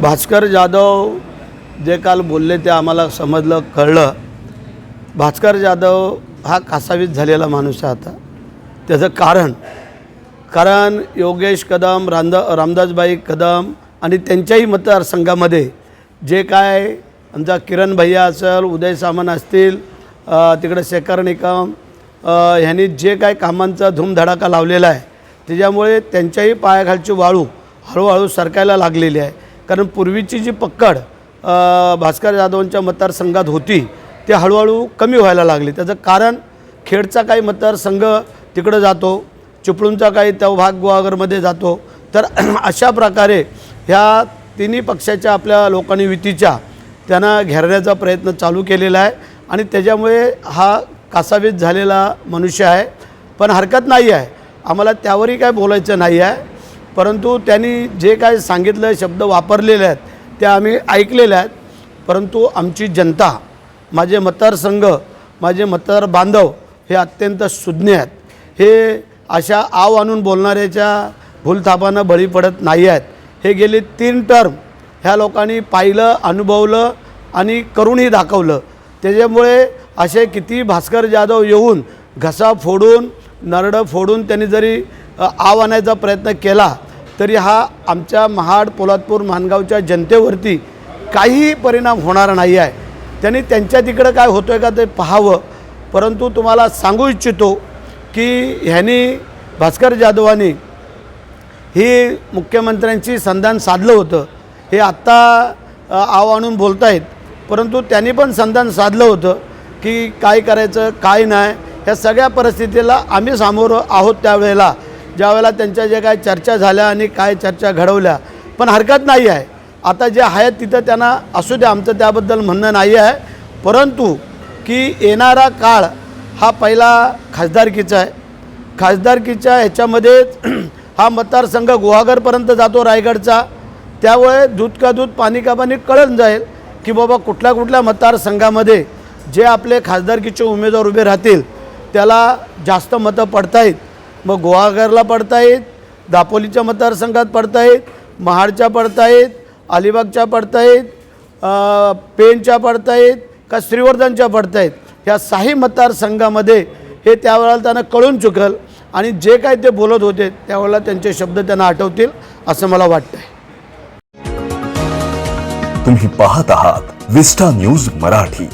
भास्कर जाधव जे काल बोलले ते आम्हाला समजलं कळलं. भास्कर जाधव हा कासावीस झालेला माणूस आहे आता. त्याचं कारण कारण योगेश कदम रामद रामदासबाई कदम आणि त्यांच्याही मतदारसंघामध्ये जे काय आमचा किरण भैया असेल उदय सामंत असतील तिकडं तिकडे शेखर निकम ह्यांनी जे काय कामांचा धूमधडाका लावलेला आहे त्याच्यामुळे त्यांच्याही पायाखालची वाळू हळूहळू सरकायला लागलेली आहे. कारण पूर्वीची जी पक्कड भास्कर जाधवांच्या मतदारसंघात होती ते हळूहळू कमी व्हायला लागली. त्याचं कारण खेडचा काही मतदारसंघ तिकडं जातो चिपळूणचा काही त्या भाग गुहागरमध्ये जातो. तर अशा प्रकारे ह्या तिन्ही पक्षाच्या आपल्या लोकांनी युतीच्या त्यांना घेरण्याचा प्रयत्न चालू केलेला आहे. आणि त्याच्यामुळे हा कासावीस झालेला मनुष्य आहे. पण हरकत नाही आहे. आम्हाला त्यावरही काय बोलायचं नाही आहे. परंतु त्यांनी जे काय सांगितलं शब्द वापरलेले आहेत ते आम्ही ऐकलेले आहेत. परंतु आमची जनता माझे मतदारसंघ माझे मतदार बांधव हे अत्यंत सुज्ञ आहेत. हे अशा आव आणून बोलणाऱ्याच्या भूलथापानं बळी पडत नाही आहेत. हे गेले तीन टर्म ह्या लोकांनी पाहिलं अनुभवलं आणि करूनही दाखवलं. त्याच्यामुळे असे किती भास्कर जाधव येऊन घसा फोडून नरडं फोडून त्यांनी जरी आव आणायचा प्रयत्न केला तरी हा आमच्या महाड पोलादपूर मानगावच्या जनतेवरती काहीही परिणाम होणार नाही आहे. त्यांनी त्यांच्या तिकडं काय होतं आहे का ते पाहावं. परंतु तुम्हाला सांगू इच्छितो की ह्यांनी भास्कर जाधवांनी ही मुख्यमंत्र्यांची संधान साधलं होतं. हे आत्ता आव आणून बोलत आहेत परंतु त्यांनी पण संधान साधलं होतं की काय करायचं काय नाही ह्या सगळ्या परिस्थितीला आम्ही सामोरं आहोत त्यावेळेला. ज्यावेळेला त्यांच्या जे काय चर्चा झाल्या आणि काय चर्चा घडवल्या पण हरकत नाही आहे. आता जे आहेत तिथं त्यांना असू द्या आमचं त्याबद्दल म्हणणं नाही आहे. परंतु की येणारा काळ हा पहिला खासदारकीचा आहे. खासदारकीच्या ह्याच्यामध्ये हा मतदारसंघ गुहागरपर्यंत जातो रायगडचा. त्यामुळे दूध का दूध पाणी का पाणी कळत जाईल की बाबा कुठल्या कुठल्या मतदारसंघामध्ये जे आपले खासदारकीचे उमेदवार उभे राहतील त्याला जास्त मतं पडतायत. मग गुहागरला पडतायत दापोलीच्या मतदारसंघात पडतायत महाडच्या पडतायत अलिबागच्या पडतायत पेनच्या पेणच्या पडतायत का श्रीवर्धनच्या पडतायत ह्या साही मतदारसंघामध्ये हे त्यावेळेला त्यांना कळून चुकल आणि जे काय ते बोलत होते त्यावेळेला त्यांचे शब्द त्यांना आठवतील असं मला वाटतंय. तुम्ही पाहत आहात विस्टा न्यूज मराठी.